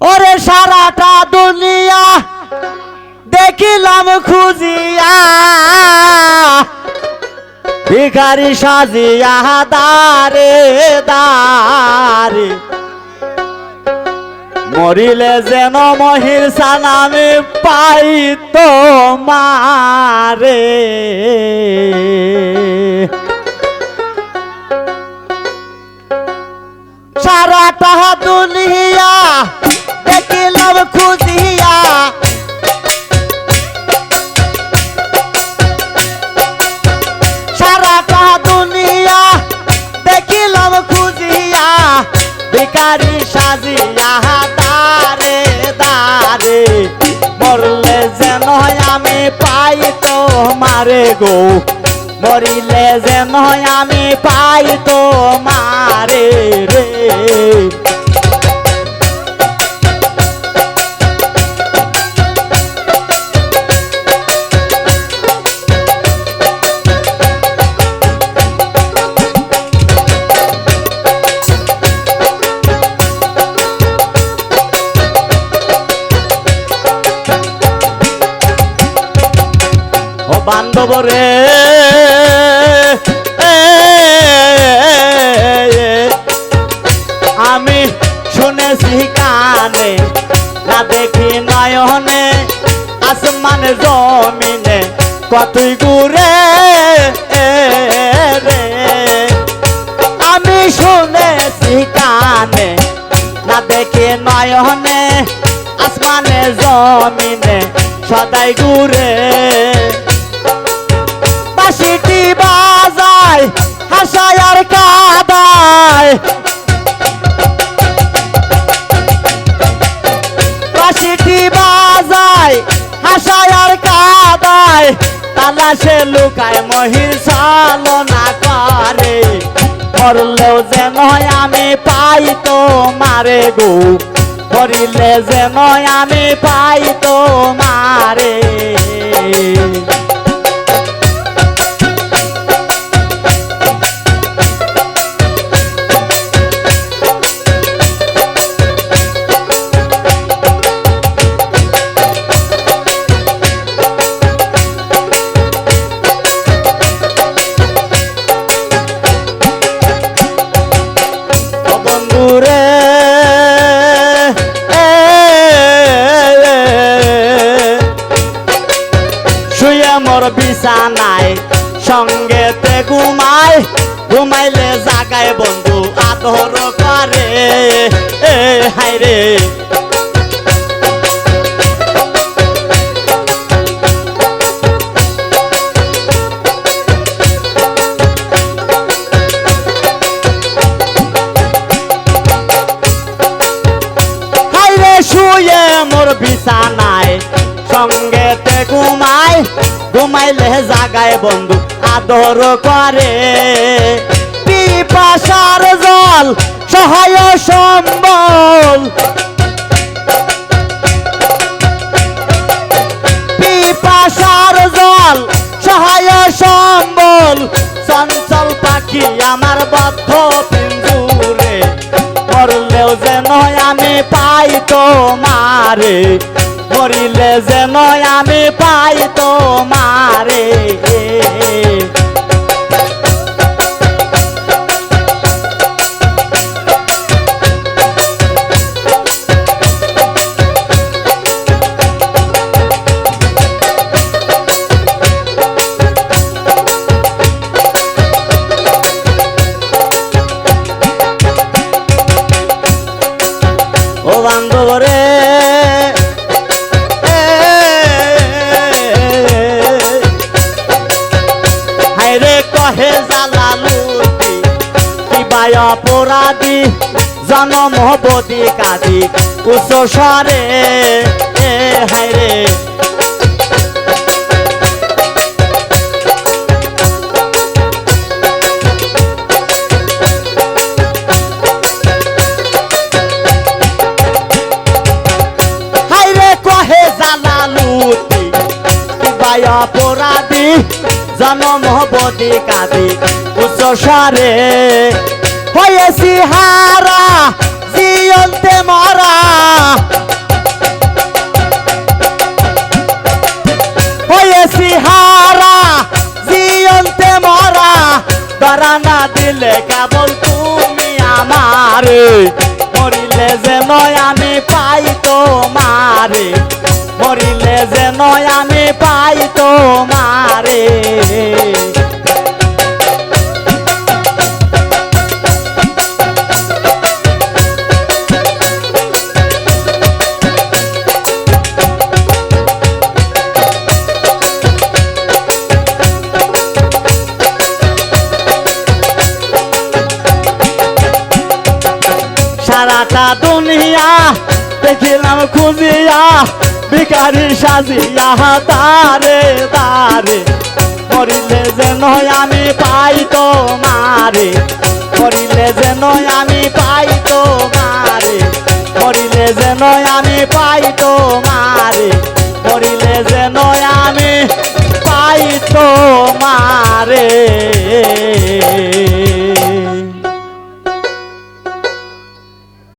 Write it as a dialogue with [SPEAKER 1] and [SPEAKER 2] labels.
[SPEAKER 1] ওরে সারাটা দুনিয়া দেখিলাম খুঁজিয়া। ভিখারি সাজিয়া দারে দারে। মরিলে যেন মহির সালামে পাই তো মারে। মারে গো। মরিলে যেন আমি পাই তো মারে রে। ও বান্ধব রে আমি শুনেছি কানে না দেখি নয়নে আসমান জমিনে কতই ঘুরে আমি শুনেছি কানে না দেখি নয়নে আসমানে জমিনে সদাই ঘুরে বাসিটি বাজায়, হাসায় কাদায়। বাসিটি বাজায়, হাসায় আর কাদায়, তালাশে লুকায় মহির চালনা করে। মরলেও যেন আমি পাই তো মারে গো মরিলে যেন আমি পাই তো মারে বিছানায় সঙ্গেতে ঘুমায় ঘুমাইলে জাগায় বন্ধু আদর করে। এ হাই রে। সঙ্গেতে ঘুমায় ঘুমাইলে জাগায় বন্ধু আদর করে। পিপাসার জল সহায় সম্বল। পিপাসার জল সহায় সম্বল। চঞ্চল পাখি আমার বদ্ধ পিঞ্জুরে, মরলেও যেন আমি পাই তো মারে মরিলে যেন আমি পাই তো অপরাধী জনম বদি কাদি জালালুতি কিবায় অপরাধী জনম বদি কাদি স্বরে হয়েছি হারা, জিয়ন্তে মরা। হয়েছি হারা, জিয়ন্তে মরা। ধরা না দিলে কেবল তুমি আমার। মরিলে যে নয় আমি পাই তোমারে। মরিলে যে নয় আমি পাই তোমার। সারাটা দুনিয়া, দেখিলাম খুঁজিয়া ভিকারি সাজিয়া তারে তারে। করিলে যেন আমি পাই তো মারে করিলে যেন আমি পাই তো মারে করিলে যেন আমি পাই তো মারে করিলে যেন আমি পাই তো মারে